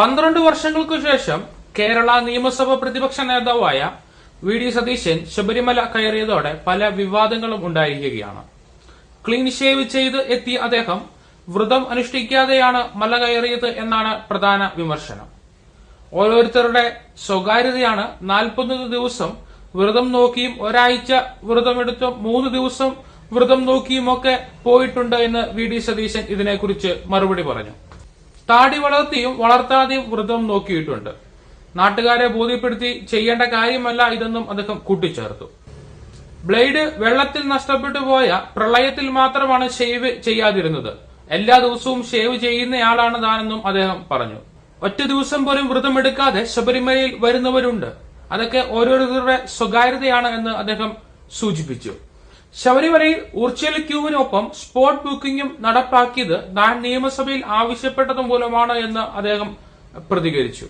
പന്ത്രണ്ട് വർഷങ്ങൾക്കു ശേഷം കേരള നിയമസഭ പ്രതിപക്ഷ നേതാവായ വി ഡി സതീശൻ ശബരിമല കയറിയതോടെ പല വിവാദങ്ങളും ഉണ്ടായിരിക്കുകയാണ്. ക്ലീൻ ഷേവ് ചെയ്ത് എത്തിയ അദ്ദേഹം വ്രതം അനുഷ്ഠിക്കാതെയാണ് മല കയറിയത് എന്നാണ് പ്രധാന വിമർശനം. ഓരോരുത്തരുടെ സ്വകാര്യതയാണ് നാൽപ്പത്തൊന്ന് ദിവസം വ്രതം നോക്കിയും ഒരാഴ്ച വ്രതമെടുത്തും മൂന്ന് ദിവസം വ്രതം നോക്കിയുമൊക്കെ പോയിട്ടുണ്ട് എന്ന് വി ഡി സതീശൻ ഇതിനെക്കുറിച്ച് മറുപടി പറഞ്ഞു. താടി വളർത്തിയും വളർത്താതെയും വ്രതം നോക്കിയിട്ടുണ്ട്. നാട്ടുകാരെ ബോധ്യപ്പെടുത്തി ചെയ്യേണ്ട കാര്യമല്ല ഇതെന്നും അദ്ദേഹം കൂട്ടിച്ചേർത്തു. ബ്ലേഡ് വെള്ളത്തിൽ നഷ്ടപ്പെട്ടു പോയ പ്രളയത്തിൽ മാത്രമാണ് ഷേവ് ചെയ്യാതിരുന്നത്. എല്ലാ ദിവസവും ഷേവ് ചെയ്യുന്നയാളാണ് താനെന്നും അദ്ദേഹം പറഞ്ഞു. ഒറ്റ ദിവസം പോലും വ്രതമെടുക്കാതെ ശബരിമലയിൽ വരുന്നവരുണ്ട്. അതൊക്കെ ഓരോരുത്തരുടെ സ്വകാര്യതയാണ് എന്ന് അദ്ദേഹം സൂചിപ്പിച്ചു. ശബരിമലയിൽ ഊർച്ചൽ ക്യൂവിനൊപ്പം സ്പോട്ട് ബുക്കിംഗും നടപ്പാക്കിയത് താൻ നിയമസഭയിൽ ആവശ്യപ്പെട്ടത് മൂലമാണ് എന്ന് അദ്ദേഹം പ്രതികരിച്ചു.